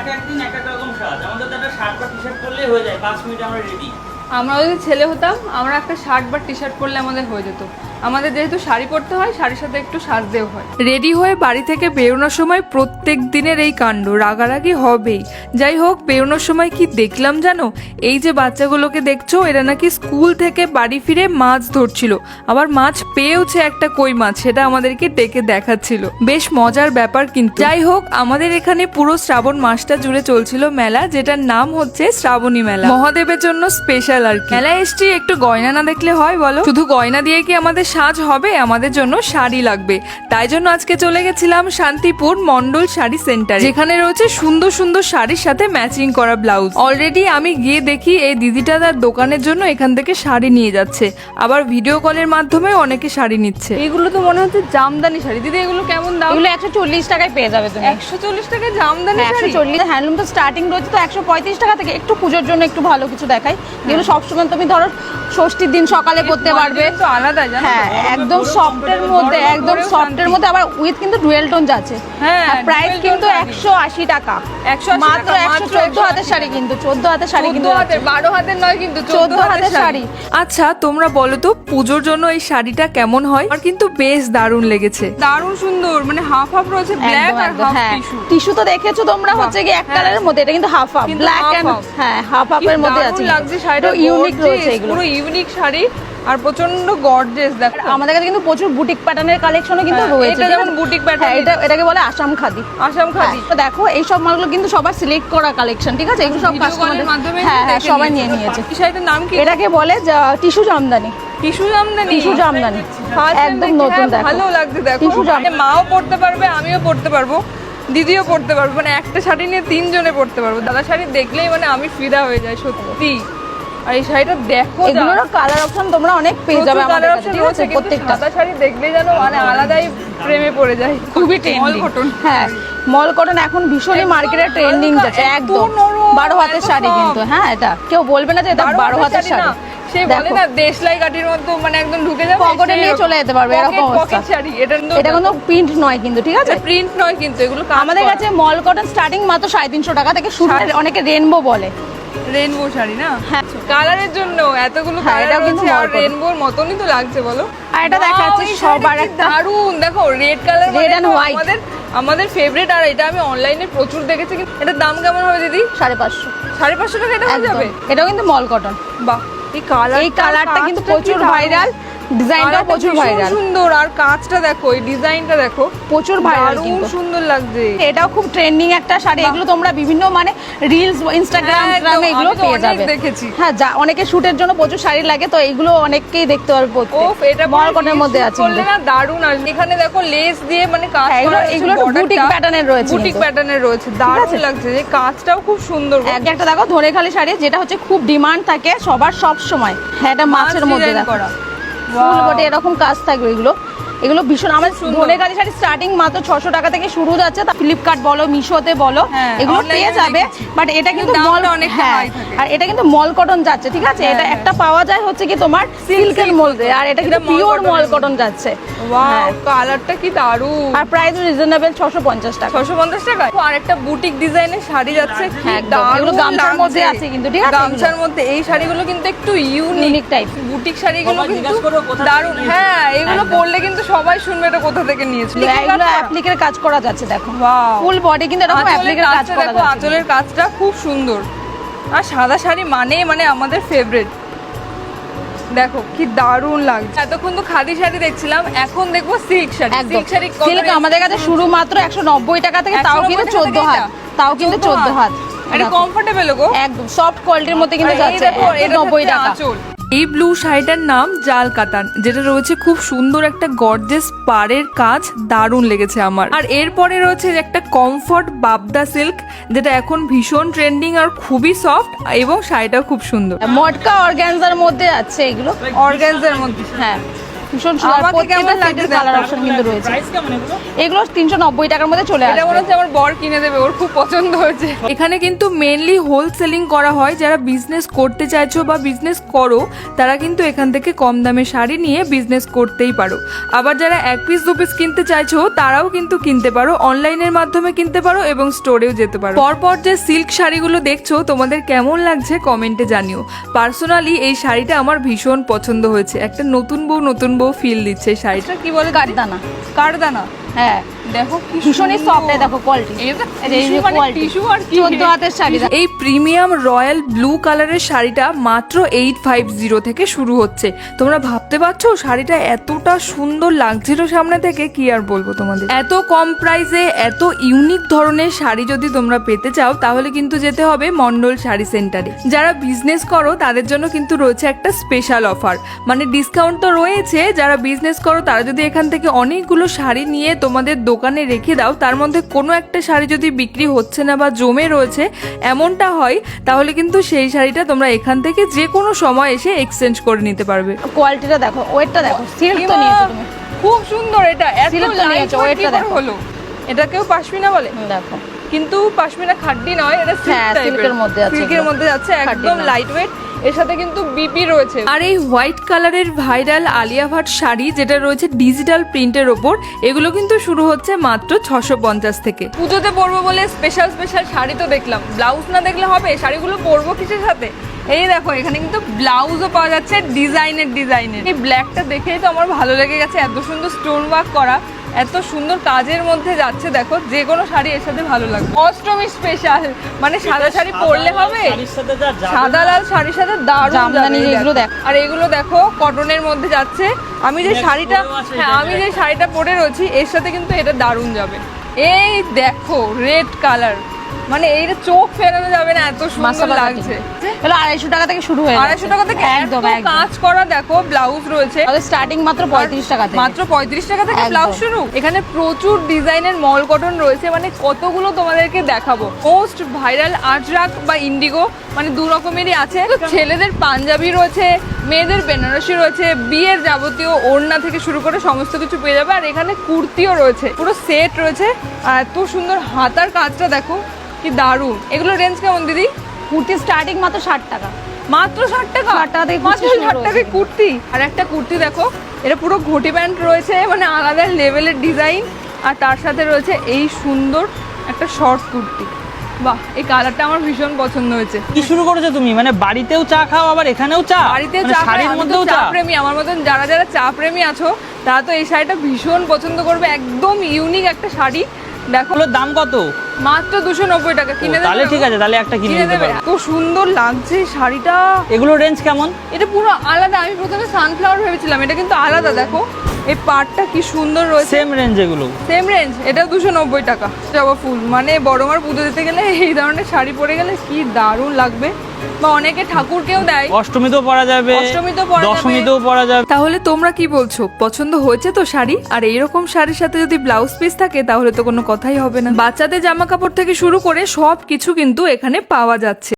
এক এক দিন, এক এক রকম সাজ। আমাদের তো একটা বা টি শার্ট হয়ে যায়, পাঁচ মিনিট আমরা রেডি আমরা যদি ছেলে হতাম, আমরা একটা শার্ট বা টি শার্ট পরলে আমাদের হয়ে যেত। আমাদের যেহেতু শাড়ি পরতে হয়, শাড়ির সাথে একটু সাজতেও হয়। রেডি হয়ে বাড়ি থেকে বেরোনোর সময় প্রত্যেক দিনের এই কাণ্ড রাগারাগি হবেই। যাই হোক, বেরোনোর সময় কি দেখলাম জানো? এই যে বাচ্চাগুলোকে দেখছ, এরা নাকি স্কুল থেকে বাড়ি ফিরে মাছ ধরছিল। আবার মাছ পেয়েওছে একটা কই মাছ, সেটা আমাদেরকে ডেকে দেখাচ্ছিল। বেশ মজার ব্যাপার কিন্তু। যাই হোক, আমাদের এখানে পুরো শ্রাবণ মাসটা জুড়ে চলছিল মেলা, যেটার নাম হচ্ছে শ্রাবণী মেলা। মহাদেবের জন্য স্পেশাল আর কি। মেলায় এসছি, একটু গয়না না দেখলে হয় বলো? শুধু গয়না দিয়ে কি আমাদের সাজ হবে আমাদের জন্য শাড়ি লাগবে। তাই জন্য আজকে চলে গেছিলাম শান্তিপুর মন্ডল শাড়ি সেন্টার। যেখানে রয়েছে সুন্দর সুন্দর শাড়ির সাথে ম্যাচিং করা ব্লাউজ। অলরেডি আমি গিয়ে দেখি এই দিদিটা তার দোকানের জন্য এখান থেকে শাড়ি নিয়ে যাচ্ছে। আবার ভিডিও কলের মাধ্যমে অনেকে শাড়ি নিচ্ছে। এগুলো তো মনে হচ্ছে জামদানি শাড়ি। দিদি এগুলো কেমন দাম? এগুলো একশো চল্লিশ টাকায় পেয়ে যাবে তুমি। একশো চল্লিশ টাকায় জামদানি একশো চল্লিশ। হ্যান্ডলুম তো স্টার্টিং রয়েছে তো একশো পঁয়ত্রিশ টাকা থেকে। একটু পুজোর জন্য একটু ভালো কিছু দেখাই। যেগুলো সবসময় তুমি ধরো ষষ্ঠীর দিন সকালে করতে পারবে। তো আলাদা জানো? হ্যাঁ একদম সফটের মধ্যে একদম সফটের মধ্যে আবার উইথ কিন্তু ডুয়েল টোন যাচ্ছে। হ্যাঁ, প্রাইস কিন্তু tone শাড়ি। একশো আশি টাকা। 180 মাত্র টাকা, একশো মাত্র চোদ্দ 180 হাতের শাড়ি কিন্তু চোদ্দ হাতের শাড়ি কিন্তু হাতের বারো হাতের নয় কিন্তু চোদ্দ চোদ্দ হাতের হাতের শাড়ি। আচ্ছা তোমরা বলো তো পুজোর জন্য এই শাড়িটা কেমন হয়? আর কিন্তু বেশ দারুণ লেগেছে। দারুণ সুন্দর মানে হাফ হাফ রয়েছে ব্ল্যাক একদম আর হাফ হ্যাঁ। টিস্যু টিস্যু তো দেখেছ তোমরা হচ্ছে কি এক হ্যাঁ। কালারের মধ্যে এটা কিন্তু হাফ হাফ ব্ল্যাক এন্ড হ্যাঁ হাফ হাফের মধ্যে আছে। লাগছে শাড়িটা ইউনিক রয়েছে এগুলো। পুরো ইউনিক শাড়ি। আর প্রচণ্ড গর্জেস দেখো। আমাদের কাছে কিন্তু প্রচুর বুটিক প্যাটার্নের কালেকশনও কিন্তু হ্যাঁ, রয়েছে। এটা যেমন বুটিক হ্যাঁ, এটা এটাকে বলে আসাম খাদি। আসাম খাদি। হ্যাঁ, তো দেখো এই সব মালগুলো কিন্তু সবার সিলেক্ট করা কালেকশন ঠিক আছে? এগুলো সব কাস্টমারদের মাধ্যমে হ্যাঁ হ্যাঁ সবাই নিয়ে নিয়েছে। এই শাড়িটার নাম কি? এটাকে বলে tissue jamdani. Tissue jamdani? Tissue jamdani. একদম নতুন হ্যাঁ, দেখো। ভালো লাগছে দেখো। টিস্যু জাম- মানে মাও পড়তে পারবে আমিও পড়তে পারব দিদিও পড়তে পারব। মানে একটা শাড়ি নিয়ে তিনজনে পড়তে পারব। দাদা শাড়ি দেখলেই মানে আমি ফিদা হয়ে যাই সত্যি। আর এই শাড়িটা দেখো যা। এগুলোরও কালার অপশন তোমরা অনেক পেয়ে যাবে আমাদের কাছে ঠিক আছে? প্রত্যেকটা। সাদা শাড়ি দেখলে যেন মানে আলাদাই প্রেমে পড়ে যায়। খুবই মল ট্রেন্ডিং কটন হ্যাঁ মল কটন এখন ভীষণই মার্কেটে ট্রেন্ডিং যাচ্ছে একদম। বারো হাতের শাড়ি কিন্তু হ্যাঁ এটা কেউ বলবে না যে এটা বারো হাতের শাড়ি সেই বলে। না দেশলাই মতো মানে একদম ঢুকে যাবে পকেটে নিয়ে চলে যেতে পারবে, এরকম পকেট শাড়ি এটা কিন্তু এটা কোনো প্রিন্ট নয় কিন্তু ঠিক আছে? প্রিন্ট নয় কিন্তু এগুলো আমাদের কাছে মল কটন স্টার্টিং মাত্র সাড়ে তিনশো টাকা থেকে শুরু অনেকে রেনবো বলে। রেনবো শাড়ি না? হ্যাঁ। কালারের জন্য এতগুলো হ্যাঁ, কালার কিন্তু আর রেনবোর মতনই তো লাগছে বলো? আর এটা দেখাচ্ছি সবার একটা। দারুণ! দেখো red colour red and white আমাদের আমাদের ফেভারিট আর এটা আমি অনলাইনে প্রচুর দেখেছি কিন্তু এটার দাম কেমন হবে দিদি? সাড়ে পাঁচশো। সাড়ে পাঁচশো টাকা এটা হয়ে যাবে? এটাও কিন্তু মল কটন বাহ এই কালার এই কালারটা কিন্তু প্রচুর ভাইরাল ডিজাইনটাও প্রচুর ভাইরাল সুন্দর আর কাজটা দেখো এই ডিজাইনটা দেখো প্রচুর ভাইরাল কিন্তু। সুন্দর লাগছে। এটাও খুব ট্রেন্ডিং একটা শাড়ি এগুলো তোমরা বিভিন্ন মানে রিলস ইনস্টাগ্রাম একদম, এগুলো পেয়ে যাবে। দেখেছি। হ্যাঁ যা অনেকে শুটের জন্য প্রচুর শাড়ি লাগে তো এগুলো অনেকেই দেখতে পারবে ওফ এটা মল মধ্যে আছে না দারুণ আর এখানে দেখো লেস দিয়ে মানে কাজ হ্যাঁ, এগুলো- এগুলো বুটিক প্যাটার্নের রয়েছে বুটিক প্যাটার্নের রয়েছে। দারুণ লাগছে যে কাজটাও খুব সুন্দর এক একটা দেখো ধনেখালি শাড়ি যেটা হচ্ছে খুব ডিমান্ড থাকে সবার সব সময়। হ্যাঁ এটা মাছের মধ্যে করা। ফুল. বটে এরকম কাজ থাকবে এগুলো এগুলো ভীষণ আমার সুন্দর। ধনেখালি শাড়ি স্টার্টিং মাত্র ছশো টাকা থেকে শুরু যাচ্ছে। তা ফ্লিপকার্ট বলো মিশোতে বলো হ্যাঁ, এগুলো পেয়ে যাবে। বাট এটা কিন্তু মল অনেকটা হ্যাঁ আর এটা কিন্তু মল কটন যাচ্ছে ঠিক আছে? হ্যাঁ, এটা। একটা পাওয়া যায় হচ্ছে কি তোমার সিল্কের মধ্যে আর এটা কিন্তু পিওর মল কটন যাচ্ছে। ওয়াও। কালারটা কি দারুণ। আর প্রাইস রিজনেবল ছশো পঞ্চাশ টাকা। ছশো পঞ্চাশ টাকা? আর একটা বুটিক ডিজাইনের শাড়ি যাচ্ছে কি। দারুণ এগুলো গামছার মধ্যে আছে কিন্তু, ঠিক আছে? গামছার মধ্যে এই শাড়িগুলো কিন্তু একটু ইউনিক টাইপ বুটিক শাড়িগুলো কিন্তু দারুণ। হ্যাঁ এগুলো একদম। পরলে কিন্তু সবাই শুনবে এটা কোথা থেকে নিয়েছো। এগুলো অ্যাপ্লিকের কাজ করা যাচ্ছে দেখো। ফুল বডি কিন্তু এরকম অ্যাপ্লিকের কাজ করা যাচ্ছে। আঁচলের কাজটা খুব সুন্দর। আর সাদা শাড়ি মানে মানে আমাদের ফেভারিট দেখো কি দারুণ লাগছে। এতক্ষণ তো খাদি শাড়ি দেখছিলাম এখন দেখব silk sari. Silk sari silk আমাদের কাছে শুরু মাত্র একশো নব্বই টাকা থেকে তাও কিন্তু চোদ্দ হাত। তাও কিন্তু চোদ্দ হাত? এটা। কমফোর্টেবল গো? একদম। সফট কোয়ালিটির মধ্যে কিন্তু যাচ্ছে। দেখো, এটা নব্বই হচ্ছে টাকা। আঁচল। এই ব্লু শাড়িটার নাম জাল কাতান যেটা রয়েছে খুব সুন্দর একটা গর্জেস পাড়ের কাজ দারুণ লেগেছে আমার। আর এরপরে রয়েছে একটা কমফর্ট বাবদা সিল্ক যেটা এখন ভীষণ ট্রেন্ডিং আর খুবই সফট এবং শাড়িটাও খুব সুন্দর। মটকা অর্গ্যানজার মধ্যে আছে এগুলো। অর্গানজার মধ্যে। হ্যাঁ। ভীষণ সুন্দর। প্রত্যেকটা সেটের কালার অপশন কিন্তু রয়েছে। এগুলো? তিনশো নব্বই টাকার মধ্যে চলে এটা মনে হচ্ছে আমার বর কিনে দেবে ওর খুব পছন্দ হয়েছে। এখানে কিন্তু মেনলি হোলসেলিং করা হয়। যারা বিজনেস করতে চাইছো বা বিজনেস করো তারা কিন্তু এখান থেকে কম দামে শাড়ি নিয়ে বিজনেস করতেই পারো। আবার যারা এক পিস দু পিস কিনতে চাইছো তারাও কিন্তু কিনতে পারো। অনলাইনের মাধ্যমে কিনতে পারো এবং স্টোরেও যেতে পারো। পরপর যে সিল্ক শাড়িগুলো দেখছ তোমাদের কেমন লাগছে কমেন্টে জানিও। পার্সোনালি এই শাড়িটা আমার ভীষণ পছন্দ হয়েছে। একটা নতুন বউ নতুন বউ ফিল দিচ্ছে শাড়িটা। কি বলে? কাঠদানা কারদানা। হ্যাঁ দেখো ভীষণই সফট কোয়ালিটি মানে? চোদ্দ হাতের শাড়ি। এই প্রিমিয়াম রয়্যাল ব্লু কালারের শাড়িটা মাত্র এইট ফাইভ জিরো থেকে শুরু হচ্ছে। তোমরা ভাবতে পারছ শাড়িটা এতটা সুন্দর লাগছিল সামনে থেকে কি আর বলব তোমাদের? এত কম প্রাইসে এত ইউনিক ধরনের শাড়ি যদি তোমরা পেতে চাও তাহলে কিন্তু যেতে হবে মন্ডল শাড়ি সেন্টারে যারা বিজনেস করো তাদের জন্য কিন্তু রয়েছে একটা স্পেশাল অফার মানে ডিসকাউন্ট তো রয়েছে যারা বিজনেস করো তারা যদি এখান থেকে অনেকগুলো শাড়ি নিয়ে তোমাদের দোকানে রেখে দাও তার মধ্যে কোনো একটা শাড়ি যদি বিক্রি হচ্ছে না বা জমে রয়েছে এমনটা হয় তাহলে কিন্তু সেই শাড়িটা তোমরা এখান থেকে যে কোনো সময় এসে এক্সচেঞ্জ করে নিতে পারবে। কোয়ালিটিটা দেখো ওয়েটটা দেখো সিল্ক তো নিয়েছো তুমি। খুব সুন্দর এটা এত নিয়েছো, ওয়েটটা দেখো। হলো? এটা কেউ পাশমিনা বলে? দেখো। কিন্তু পাশমিনা খাড্ডি নয় এটা হ্যাঁ, silk-এর মধ্যে আছে সিল্কের মধ্যে যাচ্ছে খাড্ডি একদম। লাইট ওয়েট এর সাথে কিন্তু বিপি রয়েছে। আর এই হোয়াইট কালারের ভাইরাল আলিয়া ভাট শাড়ি যেটা রয়েছে ডিজিটাল প্রিন্টের ওপর এগুলো কিন্তু শুরু হচ্ছে মাত্র ছশো পঞ্চাশ থেকে। পুজোতে পরবো বলে স্পেশাল স্পেশাল শাড়ি তো দেখলাম। ব্লাউজ না দেখলে হবে? শাড়িগুলো পরবো কিসের সাথে? এই দেখো এখানে কিন্তু ব্লাউজও পাওয়া যাচ্ছে ডিজাইনের ডিজাইনের এই ব্ল্যাকটা দেখেই তো আমার ভালো লেগে গেছে এত সুন্দর স্টোন ওয়ার্ক করা। এত সুন্দর কাজের মধ্যে যাচ্ছে দেখো যে কোনো শাড়ি এর সাথে ভালো লাগবে। অষ্টমী স্পেশাল মানে সাদা শাড়ি পরলে হবে? সাদা লাল শাড়ির সাথে দারুণ দেখো। দেখো। আর এগুলো দেখো কটনের মধ্যে যাচ্ছে। আমি যে শাড়িটা হ্যাঁ আমি যে শাড়িটা পরে রয়েছি এর সাথে কিন্তু এটা দারুণ যাবে। এই দেখো রেড কালার মানে এইটা চোখ ফেরানো যাবে না এত সুন্দর লাগছে। এগুলো আড়াইশো টাকা থেকে শুরু হয়ে আড়াইশো টাকা থেকে একদম কাজ করা দেখো ব্লাউজ রয়েছে। তাহলে স্টার্টিং মাত্র পঁয়ত্রিশ টাকা মাত্র পঁয়ত্রিশ টাকা থেকে ব্লাউজ শুরু। এখানে প্রচুর ডিজাইনের মল কটন রয়েছে মানে কতগুলো তোমাদেরকে দেখাবো। মোস্ট ভাইরাল আজরাক বা ইন্ডিগো মানে দু রকমেরই আছে। ছেলেদের পাঞ্জাবি রয়েছে মেয়েদের বেনারসি রয়েছে বিয়ের যাবতীয় ওড়না থেকে শুরু করে সমস্ত কিছু পেয়ে যাবে। আর এখানে কুর্তিও রয়েছে পুরো সেট রয়েছে। আর এত সুন্দর হাতার কাজটা দেখো কি দারুণ। এগুলো রেঞ্জ কেমন দিদি? কুর্তি স্টার্টিং মাত্র ষাট টাকা। মাত্র ষাট টাকা? 60 টাকা থেকে মাত্র ষাট। টাকায় কুর্তি। আর একটা কুর্তি দেখো এটা পুরো ঘটি প্যান্ট রয়েছে মানে আলাদা লেভেলের ডিজাইন। আর তার সাথে রয়েছে এই সুন্দর একটা শর্ট কুর্তি। বাহ এই কালারটা আমার ভীষণ পছন্দ হয়েছে। কি শুরু করেছ তুমি? মানে বাড়িতেও চা খাও আবার এখানেও চা? বাড়িতে মানে চা শাড়ির মধ্যেও চা প্রেমী আমার মতন যারা যারা চা প্রেমী আছো তারা তো এই শাড়িটা ভীষণ পছন্দ করবে একদম ইউনিক একটা শাড়ি। দেখো। দাম কত? মাত্র দুশো নব্বই টাকা। কিনে তাহলে ঠিক আছে তাহলে একটা কিনে দেবে এত সুন্দর লাগছে শাড়িটা। এগুলো রেঞ্জ কেমন? এটা পুরো আলাদা। আমি প্রথমে সানফ্লাওয়ার ভেবেছিলাম। এটা কিন্তু আলাদা দেখো। এই পাটটা কি সুন্দর রয়েছে। সেম রেঞ্জ এগুলো। সেম রেঞ্জ এটাও দুশো নব্বই টাকা। জবা ফুল। মানে বড় মার পুজো দিতে গেলে এই ধরনের শাড়ি পরে গেলে কি দারুণ লাগবে। বা অনেকে ঠাকুরকেও দেয়। অষ্টমীতেও পরা যাবে অষ্টমীতেও পরা যাবে। দশমীতেও পরা যাবে। তাহলে তোমরা কি বলছো? পছন্দ হয়েছে তো শাড়ি? আর এইরকম শাড়ির সাথে যদি ব্লাউজ পিস থাকে তাহলে তো কোনো কথাই হবে না। বাচ্চাদের জামা কাপড় থেকে শুরু করে সব কিছু কিন্তু এখানে পাওয়া যাচ্ছে।